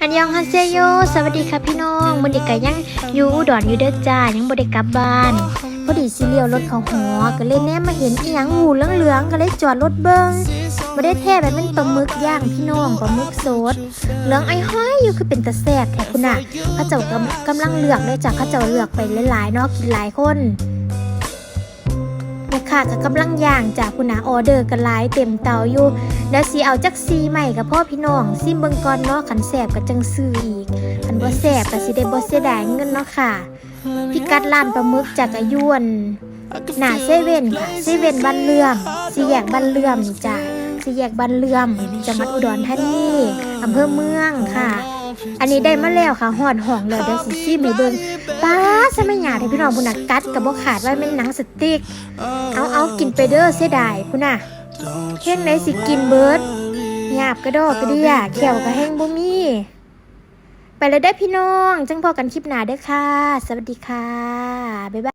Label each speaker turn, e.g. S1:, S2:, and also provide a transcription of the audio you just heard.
S1: อันยองฮันเซโย สวัสดีค่ะพี่น้องมื้อนี้ก็ยังอยู่อุดรอยู่เด้อจ้า ยังบ่ได้กลับบ้านพอดีสิเลี้ยวรถเขาหอก็เลยแนมมาเห็นอีหยังหูเหลืองๆก็เลยจอดรถเบิ่งบ่ได้แท้แบบมันปลาหมึกย่างพี่น้องปลาหมึกสดเหลืองไอ้ห้อยอยู่คือเป็นตะแซ่บแท้คุณน่ะเขาเจ้ากำกำลังเลือกเลยจ้ะเขาเจ้าเลือกไปหลายๆเนาะกินหลายคน แม่ค้าก็กำลังย่างจากคุณนาออเดอร์กันหลายเต็มเตาอยู่เดี๋ยวสิเอาจักซีใหม่กับพ่อพี่น้องซิมเบิงก่อนเนาะขันแสบก็จังซื้ออีกขันบ่แสบก็สิได้บ่เสียดายเงินเนาะค่ะพิกัดร้านปลาหมึกจากอายุนหน้าเซเว่นค่ะเซเว่นบ้านเลื่อมสีแยกบ้านเลื่อมจ้ะสีแยกบ้านเลื่อมจังหวัดอุดรธานีอำเภอเมืองค่ะ อันนี้ได้มาแล้วค่ะหอดห่องเลยได้สิซิมให้เบิงป้าซะไม่หยาดให้พี่น้องพุ่นน่ะกัดกับบ่ขาดไว้แม่นหนังสติ๊กเอาเอากินไปเด้อเสียดายพุ่นน่ะเฮ็ดไหนสิกินเบิดหยาบกระดอกกระเดียแขวกระแห้งบ่มีไปเลยได้พี่น้องจังพอกันคลิปหน้าเด้อค่ะ สวัสดีค่ะ บ๊ายบาย